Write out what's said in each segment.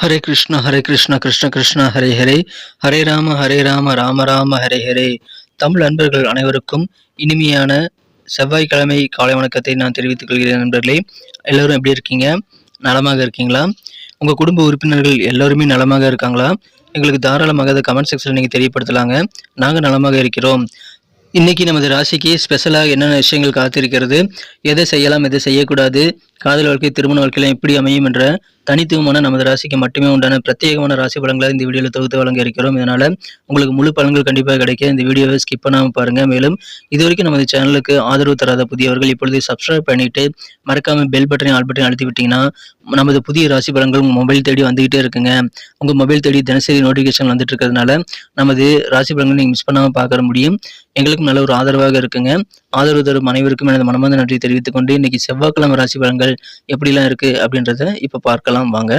ஹரே கிருஷ்ண ஹரே கிருஷ்ண கிருஷ்ண கிருஷ்ண ஹரே ஹரே. ஹரே ராம ஹரே ராம ராம ராம ஹரே ஹரே. தமிழ் நண்பர்கள் அனைவருக்கும் இனிமையான செவ்வாய்க்கிழமை காலை வணக்கத்தை நான் தெரிவித்துக் கொள்கிறேன் நண்பர்களே. எல்லோரும் எப்படி இருக்கீங்க? நலமாக இருக்கீங்களா? உங்கள் குடும்ப உறுப்பினர்கள் எல்லோருமே நலமாக இருக்காங்களா? எங்களுக்கு தாராளமாக அதை கமெண்ட் செக்ஷனில் நீங்கள் தெரியப்படுத்தலாங்க. நாங்கள் நலமாக இருக்கிறோம். இன்னைக்கு நமது ராசிக்கு ஸ்பெஷலாக என்னென்ன விஷயங்கள் காத்திருக்கிறது? எதை செய்யலாம் எதை செய்யக்கூடாது? காதல் வாழ்க்கை திருமண வாழ்க்கையெல்லாம் எப்படி அமையும் என்ற தனித்துவமான நமது ராசிக்கு மட்டுமே உண்டான பிரத்யேகமான ராசி பலன்களை இந்த வீடியோவில் தொகுத்து வழங்க இருக்கிறோம். இதனால உங்களுக்கு முழு பலன்கள் கண்டிப்பாக கிடைக்க இந்த வீடியோவை ஸ்கிப் பண்ணாமல் பாருங்க. மேலும் இது வரைக்கும் நமது சேனலுக்கு ஆதரவு தராத புதியவர்கள் இப்பொழுது சப்ஸ்கிரைப் பண்ணிட்டு மறக்காம பெல் பட்டனை ஆல் பட்டனையும் அழுத்தி விட்டீங்கன்னா நமது புதிய ராசி பலன்கள் உங்கள் மொபைல் தேடி வந்துகிட்டே இருக்குங்க. உங்கள் மொபைல் தேடி தினசரி நோட்டிஃபிகேஷன் வந்துட்டு இருக்கிறதுனால நமது ராசி பலன்கள் நீங்கள் மிஸ் பண்ணாமல் பார்க்க முடியும். எங்களுக்கும் நல்ல ஒரு ஆதரவாக இருக்குங்க. ஆதரவு தரும் அனைவருக்கும் எனது மனமார்ந்த நன்றி தெரிவித்துக் கொண்டு இன்னைக்கு செவ்வாய்க்கிழமை ராசி பலன்கள் எப்படிலாம் இருக்கு அப்படின்றத இப்போ பார்க்கலாம். வாங்க.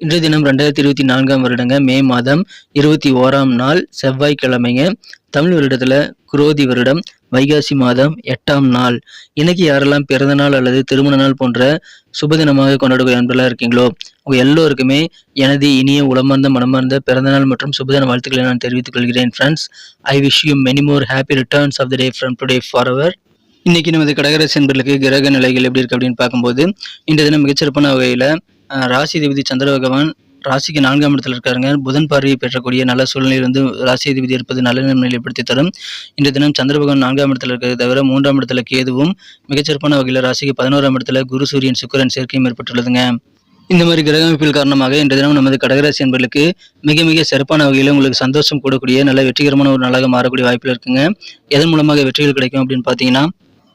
இன்றைய தினம் ரெண்டாயிரத்தி இருபத்தி நான்காம் வருடங்க மே மாதம் இருபத்தி ஓராம் நாள் செவ்வாய்க்கிழமைங்க. தமிழ் வருடத்துல குரோதி வருடம் வைகாசி மாதம் எட்டாம் நாள். இன்னைக்கு யாரெல்லாம் பிறந்த நாள் அல்லது திருமண நாள் போன்ற சுபதினமாக கொண்டாடுகிற அன்பெல்லாம் இருக்கீங்களோ உங்க எல்லோருக்குமே எனது இனிய உளமார்ந்த மனமார்ந்த பிறந்தநாள் மற்றும் சுபதின வாழ்த்துக்களை நான் தெரிவித்துக் கொள்கிறேன். Friends I wish you many more happy returns of the day from today for our இன்னைக்கு நமது கடகராசி என்பர்களுக்கு கிரக நிலைகள் எப்படி இருக்கு அப்படின்னு பார்க்கும்போது இந்த தினம் மிகச்சிறப்பான வகையில ராசிதிபதி சந்திர பகவான் ராசிக்கு நான்காம் இடத்துல இருக்காருங்க. புதன் பார்வையை பெற்றக்கூடிய நல்ல சூழ்நிலையில் வந்து ராசி அதிபதி இருப்பது நல்ல நன்மையை ஏற்படுத்தி தரும் இந்த தினம் சந்திர பகவான் நான்காம் இடத்துல இருக்கிறது தவிர மூன்றாம் இடத்துல கேதுவும் மிகச்சிறப்பான வகையில் ராசிக்கு பதினோராம் இடத்துல குரு சூரியன் சுக்கரன் சேர்க்கையும் ஏற்பட்டுள்ளதுங்க. இந்த மாதிரி கிரக அமைப்பில் காரணமாக இன்றைய தினம் நமது கடகராசி என்பர்களுக்கு மிக மிக சிறப்பான வகையில் உங்களுக்கு சந்தோஷம் கூடக்கூடிய நல்ல வெற்றிகரமான ஒரு நாளாக மாறக்கூடிய வாய்ப்பில் இருக்குங்க. எதன் மூலமாக வெற்றிகள் கிடைக்கும் அப்படின்னு பார்த்தீங்கன்னா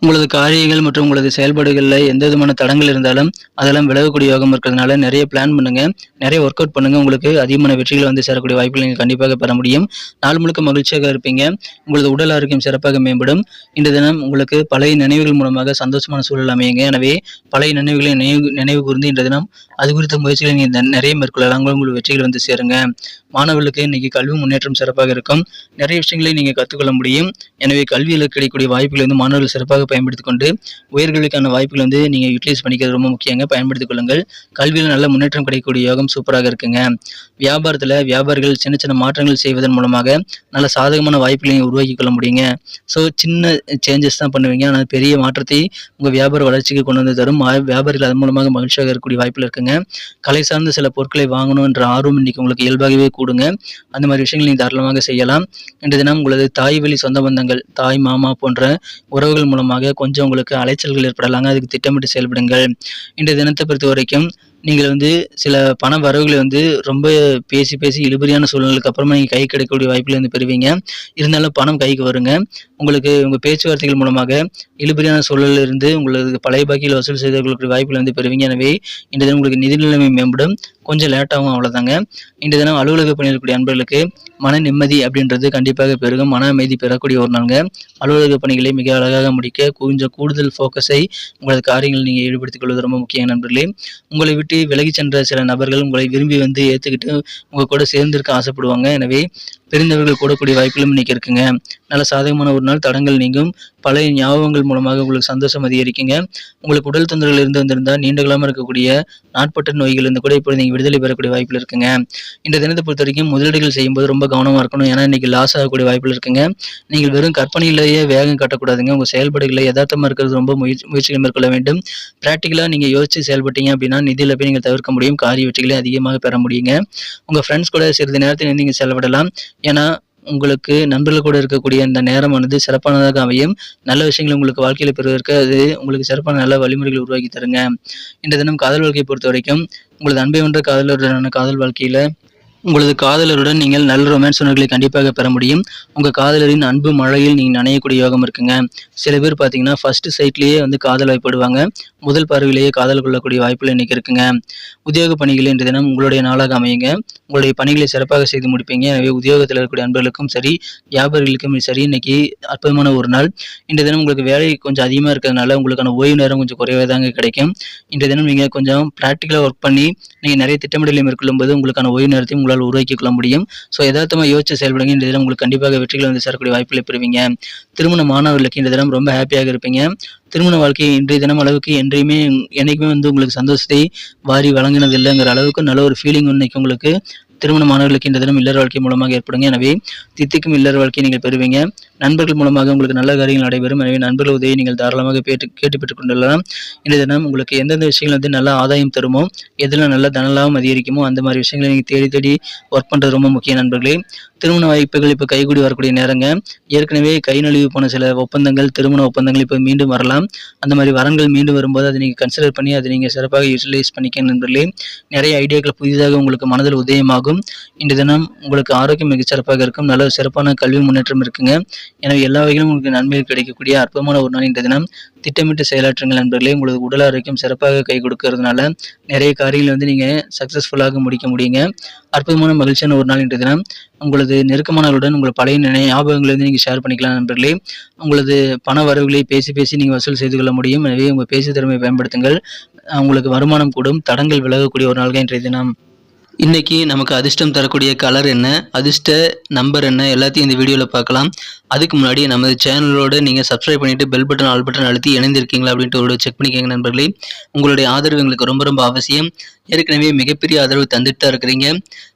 உங்களது காரியங்கள் மற்றும் உங்களது செயல்பாடுகளில் எந்த விதமான தடங்கள் இருந்தாலும் அதெல்லாம் விலகக்கூடிய யோகம் இருக்கிறதுனால நிறைய பிளான் பண்ணுங்க. நிறைய ஒர்க் அவுட் பண்ணுங்க. உங்களுக்கு அதிகமான வெற்றிகள் வந்து சேரக்கூடிய வாய்ப்புகள் நீங்கள் கண்டிப்பாக பெற முடியும். நாள் முழுக்க மகிழ்ச்சியாக இருப்பீங்க. உங்களது உடல் ஆரோக்கியம் சிறப்பாக மேம்படும். இந்த தினம் உங்களுக்கு பழைய நினைவுகள் மூலமாக சந்தோஷமான சூழல் அமையுங்க. எனவே பழைய நினைவுகளை நினைவு நினைவு கூர்ந்து இன்றைய தினம் அது குறித்த முயற்சிகளை நீங்கள் நிறைய மேற்கொள்ளலாம் உங்களுக்கு வெற்றிகள் வந்து சேருங்க. மாணவர்களுக்கு இன்னைக்கு கல்வி முன்னேற்றம் சிறப்பாக இருக்கும். நிறைய விஷயங்களை நீங்கள் கற்றுக்கொள்ள முடியும். எனவே கல்வியில் கிடைக்கக்கூடிய வாய்ப்புகளை வந்து மாணவர்கள் சிறப்பாக பயன்படுத்திக் கொண்டு உயர்கல்விக்கான வாய்ப்புகளை வந்து நீங்கள் யூட்டிலைஸ் பண்ணிக்கிறது ரொம்ப முக்கியங்க. பயன்படுத்திக் கொள்ளுங்கள். கல்வியில் நல்ல முன்னேற்றம் கிடைக்கக்கூடிய யோகம் சூப்பராக இருக்குங்க. வியாபாரத்தில் வியாபாரிகள் சின்ன சின்ன மாற்றங்கள் செய்வதன் மூலமாக நல்ல சாதகமான வாய்ப்புகளை உருவாக்கி கொள்ள முடியுங்க. ஸோ சின்ன சேஞ்சஸ் தான் பண்ணுவீங்க. ஆனால் பெரிய மாற்றத்தை உங்கள் வியாபார வளர்ச்சிக்கு கொண்டு வந்து தரும். வியாபாரிகள் அதன் மூலமாக மகிழ்ச்சியாக இருக்கக்கூடிய வாய்ப்பில் இருக்குங்க. கலை சார்ந்த சில பொருட்களை வாங்கணும் என்ற ஆர்வம் இன்னைக்கு உங்களுக்கு இயல்பாகவே கூடுங்க. அந்த மாதிரி விஷயங்கள் நீங்கள் தாராளமாக செய்யலாம். இன்றைய தினம் உங்களது தாய் வழி சொந்த பந்தங்கள் தாய் மாமா போன்ற உறவுகள் மூலமாக கொஞ்சம் உங்களுக்கு அலைச்சல்கள் ஏற்படலாங்க. அதுக்கு திட்டமிட்டு செயல்படுங்கள். இன்றைய தினத்தை பொறுத்த வரைக்கும் நீங்கள் வந்து சில பண வரவுகளை வந்து ரொம்ப பேசி பேசி இழுபறியான சூழ்நிலைக்கு அப்புறமா நீங்கள் கை கிடைக்கக்கூடிய வாய்ப்பில் வந்து பெறுவீங்க. இருந்தாலும் பணம் கைக்கு வருங்க. உங்களுக்கு உங்கள் பேச்சுவார்த்தைகள் மூலமாக இழுபறியான சூழலில் இருந்து உங்களது பழைய பாக்கியில் வசூல் செய்தவர்களுக்கு வாய்ப்புகள் வந்து பெறுவீங்க. எனவே இன்றைய உங்களுக்கு நிதி நிலைமை மேம்படும். கொஞ்சம் லேட்டாகும் அவ்வளோதாங்க இன்றைய தினம் அலுவலக பணியில் இருக்கக்கூடிய அன்பர்களுக்கு மன நிம்மதி அப்படின்றது கண்டிப்பாக பெருகும். மன அமைதி பெறக்கூடிய ஒரு நாளுங்க. அலுவலக பணிகளை மிக அழகாக முடிக்க கொஞ்சம் கூடுதல் ஃபோக்கஸை உங்களது காரியங்களில் நீங்கள் ஈடுபடுத்திக் கொள்வது ரொம்ப முக்கிய நண்பர்களே. உங்களை விட்டு விலகி சென்ற சில நபர்கள் உங்களை விரும்பி வந்து ஏற்றுக்கிட்டு உங்கள் கூட சேர்ந்திருக்க ஆசைப்படுவாங்க. எனவே பிரிந்தவர்கள் கூடக்கூடிய வாய்ப்புகளும் இன்னைக்கு இருக்குங்க. நல்ல சாதகமான ஒரு நாள் தடங்கள் நீங்கும். பழைய ஞாபகங்கள் மூலமாக உங்களுக்கு சந்தோஷம் அதிகரிக்குங்க. உங்களுக்கு உடல் தொந்தரவுகள் இருந்து வந்திருந்தால் நீண்ட காலமாக இருக்கக்கூடிய நாட்பட்ட நோய்கள் இருந்து கூட இப்போ நீங்கள் விடுதலை பெறக்கூடிய வாய்ப்பில் இருக்குங்க. இந்த தினத்தை பொறுத்த வரைக்கும் முதலீடுகள் செய்யும்போது ரொம்ப கவனமாக இருக்கணும். ஏன்னா இன்னைக்கு லாஸ் ஆகக்கூடிய வாய்ப்பில் இருக்குங்க. நீங்கள் வெறும் கற்பனையிலேயே வேகம் காட்டக்கூடாதுங்க. உங்கள் செயல்பாடுகளை யதார்த்தமாக இருக்கிறது ரொம்ப முயற்சி முயற்சிகள் மேற்கொள்ள வேண்டும். ப்ராக்டிக்கலாக நீங்கள் யோசிச்சு செயல்பட்டீங்க அப்படின்னா நிதியில் போய் நீங்கள் தவிர்க்க முடியும். காரிய வெற்றிகளை அதிகமாக பெற முடியுங்க. உங்கள் ஃப்ரெண்ட்ஸ் கூட சிறிது நேரத்தில் நீங்கள் செலவிடலாம். ஏன்னா உங்களுக்கு நண்பர்கள் கூட இருக்கக்கூடிய இந்த நேரமானது சிறப்பானதாக அமையும். நல்ல விஷயங்கள் உங்களுக்கு வாழ்க்கையில் பெறுவதற்கு அது உங்களுக்கு சிறப்பான நல்ல வழிமுறைகளை உருவாக்கி தருங்க. இன்றைய தினம் காதல் வாழ்க்கையை பொறுத்த வரைக்கும் உங்களது அன்பை வென்ற காதலருடனான காதல் வாழ்க்கையில் உங்களது காதலருடன் நீங்கள் நல்ல ரொமான்ஸ் உணர்வுகளை கண்டிப்பாக பெற முடியும். உங்கள் காதலரின் அன்பு மழையில் நீங்கள் நனையக்கூடிய யோகம் இருக்குங்க. சில பேர் பார்த்தீங்கன்னா ஃபர்ஸ்ட் சைட்லேயே வந்து காதல் வாய்ப்படுவாங்க. முதல் பார்வையிலேயே காதல் கொள்ளக்கூடிய வாய்ப்புகள் இன்னைக்கு இருக்குங்க. உத்தியோக பணிகள் இன்று தினம் உங்களுடைய நாளாக அமையுங்க. உங்களுடைய பணிகளை சிறப்பாக செய்து முடிப்பீங்க. எனவே உத்தியோகத்தில் இருக்கக்கூடிய அன்பர்களுக்கும் சரி வியாபாரிகளுக்கும் சரி இன்னைக்கு அற்புதமான ஒரு நாள். இன்றைய தினம் உங்களுக்கு வேலை கொஞ்சம் அதிகமாக இருக்கிறதுனால உங்களுக்கான ஓய்வு நேரம் கொஞ்சம் குறைவாக தாங்க கிடைக்கும். இன்றைய தினம் நீங்கள் கொஞ்சம் ப்ராக்டிக்கலாக ஒர்க் பண்ணி நீங்கள் நிறைய திட்டமிடலையும் மேற்கொள்ளும் போது உங்களுக்கான ஓய்வு நேரத்தையும் உங்களால் உருவாக்கி கொள்ள முடியும். ஸோ எதார்த்தமாக யோசிச்சு செயல்படுங்க. இந்த தினம் உங்களுக்கு கண்டிப்பாக வெற்றிகள் வந்து சேரக்கூடிய வாய்ப்புகளை பெறுவீங்க. திருமண மாணவர்களுக்கு இந்த தினம் ரொம்ப ஹாப்பியாக இருப்பீங்க. திருமண வாழ்க்கை இன்றைய தினம் அளவுக்கு என்றையுமே என்னைக்குமே வந்து உங்களுக்கு சந்தோஷத்தை வாரி வழங்கினது இல்லைங்கிற அளவுக்கு நல்ல ஒரு ஃபீலிங் இன்னைக்கு உங்களுக்கு திருமணமானவர்களுக்கு இந்த தினம் இல்லற வாழ்க்கை மூலமாக ஏற்படுங்க. எனவே தித்திக்கும் இல்லற வாழ்க்கையை நீங்கள் பெறுவீங்க. நண்பர்கள் மூலமாக உங்களுக்கு நல்ல காரியங்கள் நடைபெறும். எனவே நண்பர்கள் உதவி நீங்கள் தாராளமாக கேட்டு கேட்டு பெற்றுக்கொள்ளலாம் இந்த தினம் உங்களுக்கு எந்தெந்த விஷயங்கள் வந்து நல்ல ஆதாயம் தருமோ எதில் நல்ல தனலாகவும் அதிகரிக்குமோ அந்த மாதிரி விஷயங்களை நீங்கள் தேடி தேடி ஒர்க் பண்ணுறது ரொம்ப முக்கிய நண்பர்களே. திருமண வாய்ப்புகள் இப்போ கைகூடி வரக்கூடிய நேரங்க. ஏற்கனவே கை நழுவி போன சில ஒப்பந்தங்கள் திருமண ஒப்பந்தங்கள் இப்போ மீண்டும் வரலாம். அந்த மாதிரி வரன்கள் மீண்டும் வரும்போது அதை நீங்கள் கன்சிடர் பண்ணி அதை நீங்கள் சிறப்பாக யூட்டிலைஸ் பண்ணிக்க நண்பர்களே. நிறைய ஐடியாக்கள் புதிதாக உங்களுக்கு மனதில் உதயமாகும். இன்று தினம் உங்களுக்கு ஆரோக்கியம் மிகச் சிறப்பாக இருக்கும். நல்ல சிறப்பான கல்வி முன்னேற்றம் இருக்குங்க. எனவே எல்லா வகையிலும் உங்களுக்கு நன்மைகள் கிடைக்கக்கூடிய அற்புதமான ஒரு நாள் இந்த தினம். திட்டமிட்டு செயலாற்றுங்கள் நண்பர்களே. உங்களுக்கு உடல் ஆரோக்கியம் சிறப்பாக கை கொடுக்கறதுனால நிறைய காரியங்களை வந்து நீங்கள் சக்ஸஸ்ஃபுல்லாக முடிக்க முடியுங்க. அற்புதமான மகிழ்ச்சியான ஒரு நாள் இன்றைய தினம். உங்களது நெருக்கமானவர்களுடன் உங்கள் பழைய நினை ஞாபகங்களை வந்து நீங்கள் ஷேர் பண்ணிக்கலாம் நண்பர்களே. உங்களது பண வரவுகளை பேசி பேசி நீங்கள் வசூல் செய்து கொள்ள முடியும். எனவே உங்கள் பேச்சு திறமையை பயன்படுத்துங்கள். உங்களுக்கு வருமானம் கூடும். தடங்கள் விலகக்கூடிய ஒரு நாள்கள் இன்றைய தினம். இன்றைக்கி நமக்கு அதிர்ஷ்டம் தரக்கூடிய கலர் என்ன? அதிர்ஷ்ட நம்பர் என்ன? எல்லாத்தையும் இந்த வீடியோவில் பார்க்கலாம். அதுக்கு முன்னாடி நமது சேனலோடு நீங்கள் சப்ஸ்கிரைப் பண்ணிவிட்டு பெல் பட்டன் ஆல் பட்டன் அழுத்தி இணைந்திருக்கீங்களா அப்படின்ட்டு ஒரு செக் பண்ணிக்கோங்க நண்பர்களே. உங்களுடைய ஆதரவு எங்களுக்கு ரொம்ப ரொம்ப அவசியம். ஏற்கனவே மிகப்பெரிய ஆதரவு தந்துட்டு தான் இருக்கிறீங்க.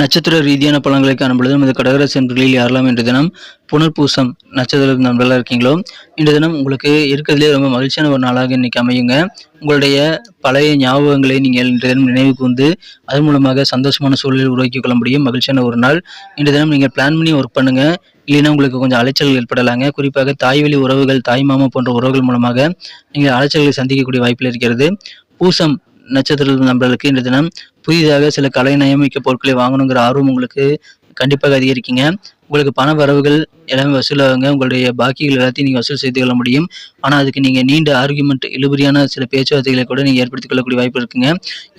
நட்சத்திர ரீதியான பலன்களை காணும் பொழுது நமது கடகராசி நண்பர்களில் யாரெல்லாம் இன்று தினம் புனர்பூசம் நட்சத்திர நண்பர்களாக இருக்கீங்களோ? இன்று தினம் உங்களுக்கு இருக்கிறதுலே ரொம்ப மகிழ்ச்சியான ஒரு நாளாக இன்னைக்கு அமையுங்க. உங்களுடைய பழைய ஞாபகங்களை நீங்கள் இன்று தினம் நினைவு கூர்ந்து அதன் மூலமாக சந்தோஷமான சூழலில் உருவாக்கி கொள்ள முடியும். மகிழ்ச்சியான ஒரு நாள். இன்று தினம் நீங்கள் பிளான் பண்ணி ஒர்க் பண்ணுங்க. இல்லைன்னா உங்களுக்கு கொஞ்சம் அலைச்சல்கள் ஏற்படலாங்க. குறிப்பாக தாய்வழி உறவுகள் தாய் மாமா போன்ற உறவுகள் மூலமாக நீங்கள் அலைச்சல்களை சந்திக்கக்கூடிய வாய்ப்பில் இருக்கிறது. பூசம் நட்சத்திர நம்பர்களுக்கு இன்று தினம் புதிதாக சில கலை நயமிக்க பொருட்களை வாங்கணுங்கிற ஆர்வம் உங்களுக்கு கண்டிப்பாக அதிகரிக்குங்க. உங்களுக்கு பண வரவுகள் எல்லாமே வசூலாகுங்க. உங்களுடைய பாக்கிகள் எல்லாத்தையும் நீங்கள் வசூல் செய்து கொள்ள முடியும். ஆனால் அதுக்கு நீங்கள் நீண்ட ஆர்குமெண்ட் இழுபறியான சில பேச்சுவார்த்தைகளை கூட நீங்கள் ஏற்படுத்திக் கொள்ளக்கூடிய வாய்ப்பு இருக்குங்க.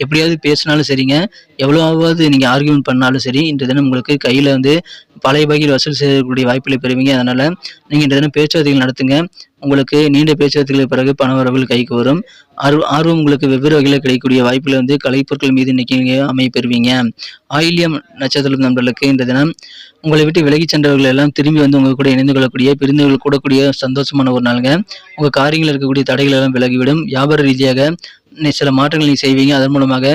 எப்படியாவது பேசினாலும் சரிங்க. எவ்வளோவாவது நீங்கள் ஆர்குமெண்ட் பண்ணாலும் சரி இன்று தினம் உங்களுக்கு கையில் வந்து பழைய பாக்கியில் வசூல் செய்யக்கூடிய வாய்ப்புகளை பெறுவீங்க. அதனால் நீங்கள் இன்று தினம் பேச்சுவார்த்தைகள் நடத்துங்க. உங்களுக்கு நீண்ட பேச்சுவார்த்தைகளுக்கு பிறகு பண வரவுகள் கைக்கு வரும். ஆர்வம் ஆர்வம் உங்களுக்கு வெவ்வேறு வகையில் கிடைக்கக்கூடிய வாய்ப்பில் வந்து கலைப்பொருட்கள் மீது இன்னைக்கு நீங்கள் அமைய பெறுவீங்க. ஆயில்யம் நட்சத்திரம் நண்பர்களுக்கு இந்த தினம் உங்களை விட்டு விலகி சென்றவர்கள் எல்லாம் திரும்பி வந்து உங்க கூட இணைந்து கொள்ளக்கூடிய பிரிந்தவர்கள் கூடக்கூடிய சந்தோஷமான ஒரு நாளுங்க. உங்க காரியங்களில் இருக்கக்கூடிய தடைகள் எல்லாம் விலகிவிடும். வியாபார ரீதியாக சில மாற்றங்கள் நீங்கள் செய்வீங்க. அதன் மூலமாக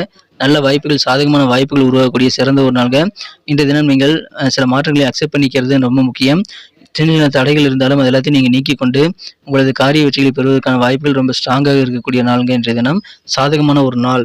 நல்ல வாய்ப்புகள் சாதகமான வாய்ப்புகள் உருவாகக்கூடிய சிறந்த ஒரு நாள்க இன்றைய தினம் நீங்கள் சில மாற்றங்களை அக்செப்ட் பண்ணிக்கிறது ரொம்ப முக்கியம். சின்ன சின்ன தடைகள் இருந்தாலும் அது எல்லாத்தையும் நீங்கள் நீக்கி கொண்டு உங்களது காரிய வெற்றிகளை பெறுவதற்கான வாய்ப்புகள் ரொம்ப ஸ்ட்ராங்காக இருக்கக்கூடிய நாளுங்க இன்றைய தினம். சாதகமான ஒரு நாள்.